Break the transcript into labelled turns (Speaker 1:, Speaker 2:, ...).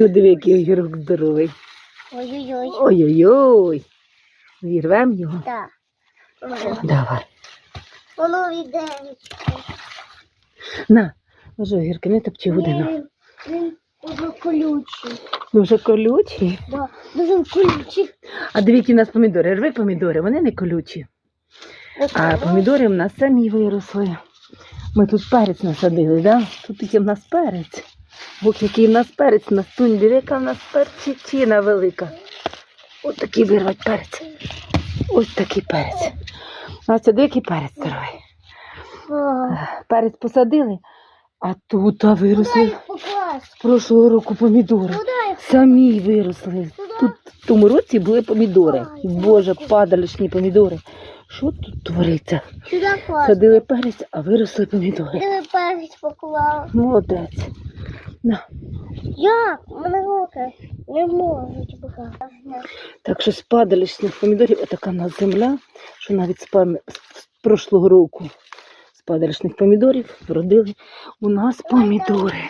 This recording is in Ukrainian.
Speaker 1: Диви, який огірок здоровий.
Speaker 2: Ой-ой-ой.
Speaker 1: Ой-ой-ой. Вірвем його.
Speaker 2: Так.
Speaker 1: Давай.
Speaker 2: Воно йде.
Speaker 1: На, може огірки, не топчи годину.
Speaker 2: Він, він дуже колючий.
Speaker 1: Дуже колючі.
Speaker 2: Да, дуже колючий.
Speaker 1: А диви, які у нас помідори. Рви помідори, вони не колючі. А помідори в нас самі виросли. Ми тут перець насадили, да? Тут є в нас перець. Ох, який в нас перець на стунь, диви, яка в нас перчичина велика. Ось такий вирвать перець. Ось такий перець. Настя, який перець здоровий. Перець посадили, а тут а виросли з прошлого року помідори. Самі виросли. Тут в тому році були помідори. Боже, падалішні помідори. Що тут твориться? Садили перець, а виросли помідори.
Speaker 2: Ти перець поклав.
Speaker 1: Молодець. На.
Speaker 2: Мене руки не можуть покласти.
Speaker 1: Так що з падалішних помідорів отака нас земля, що навіть з, пам... з прошлого року з падалішних помідорів вродили у нас помідори.